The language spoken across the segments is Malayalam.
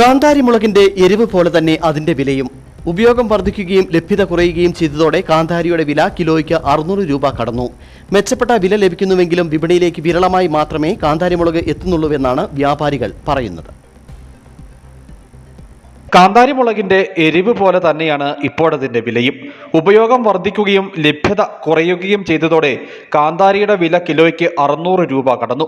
കാന്താരി മുളകിന്റെ എരിവ് പോലെ തന്നെ അതിന്റെ വിലയും. ഉപയോഗം വർദ്ധിക്കുകയും ലഭ്യത കുറയുകയും ചെയ്തതോടെ കാന്താരിയുടെ വില കിലോയ്ക്ക് അറുന്നൂറ് രൂപ കടന്നു. മെച്ചപ്പെട്ട വില ലഭിക്കുന്നുവെങ്കിലും വിപണിയിലേക്ക് വിരളമായി മാത്രമേ കാന്താരി മുളക് എത്തുന്നുള്ളൂവെന്നാണ് വ്യാപാരികൾ പറയുന്നത്. കാന്താരി മുളകിന്റെ എരിവ് പോലെ തന്നെയാണ് ഇപ്പോഴതിന്റെ വിലയും. ഉപയോഗം വർദ്ധിക്കുകയും ലഭ്യത കുറയുകയും ചെയ്തതോടെ കാന്താരിയുടെ വില കിലോയ്ക്ക് അറുന്നൂറ് രൂപ കടന്നു.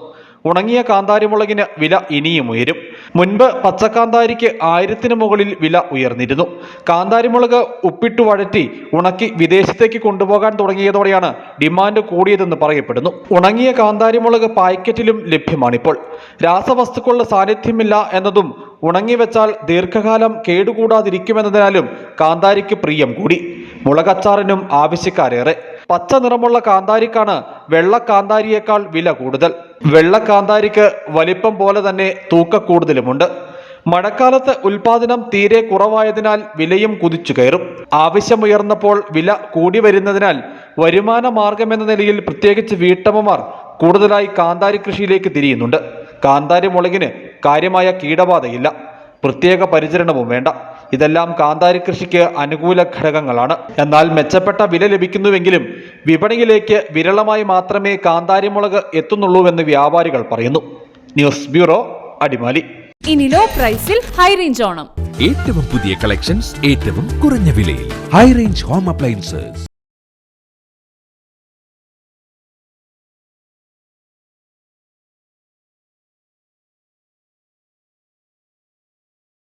ഉണങ്ങിയ കാന്താരി മുളകിന് വില ഇനിയും ഉയരും. മുൻപ് പച്ചക്കാന്താരിക്ക് ആയിരത്തിന് മുകളിൽ വില ഉയർന്നിരുന്നു. കാന്താരി മുളക് ഉപ്പിട്ടു വഴറ്റി ഉണക്കി വിദേശത്തേക്ക് കൊണ്ടുപോകാൻ തുടങ്ങിയതോടെയാണ് ഡിമാൻഡ് കൂടിയതെന്ന് പറയപ്പെടുന്നു. ഉണങ്ങിയ കാന്താരി മുളക് പാക്കറ്റിലും ലഭ്യമാണിപ്പോൾ. രാസവസ്തുക്കളുടെ സാന്നിധ്യമില്ല എന്നതും ഉണങ്ങി വെച്ചാൽ ദീർഘകാലം കേടുകൂടാതിരിക്കുമെന്നതിനാലും കാന്താരിക്ക് പ്രിയം കൂടി. മുളകച്ചാറിനും ആവശ്യക്കാരേറെ. പച്ച നിറമുള്ള കാന്താരിക്കാണ് വെള്ള കാന്താരിയേക്കാൾ വില കൂടുതൽ. വെള്ള കാന്താരിക്ക് വലിപ്പം പോലെ തന്നെ തൂക്ക കൂടുതലുമുണ്ട് മഴക്കാലത്ത് ഉൽപാദനം തീരെ കുറവായതിനാൽ വിലയും കുതിച്ചു കയറും. ആവശ്യമുയർന്നപ്പോൾ വില കൂടി വരുന്നതിനാൽ വരുമാന മാർഗമെന്ന നിലയിൽ പ്രത്യേകിച്ച് വീട്ടമ്മമാർ കൂടുതലായി കാന്താരി കൃഷിയിലേക്ക് തിരിയുന്നുണ്ട്. കാന്താരി മുളകിന് കാര്യമായ കീടബാധയില്ല. പ്രത്യേക പരിചരണവും വേണ്ട. ഇതെല്ലാം കാന്താരി കൃഷിക്ക് അനുകൂല ഘടകങ്ങളാണ്. എന്നാൽ മെച്ചപ്പെട്ട വില ലഭിക്കുന്നുവെങ്കിലും വിപണിയിലേക്ക് വിരളമായി മാത്രമേ കാന്താരി മുളക് എത്തുന്നുള്ളൂവെന്ന് വ്യാപാരികൾ പറയുന്നു. News bureau Adimali. ഇനി ലോ പ്രൈസിൽ ഹൈ റേഞ്ച് ഓണം. ഏറ്റവും പുതിയ കളക്ഷൻസ് ഏറ്റവും കുറഞ്ഞ വിലയിൽ. High range home appliances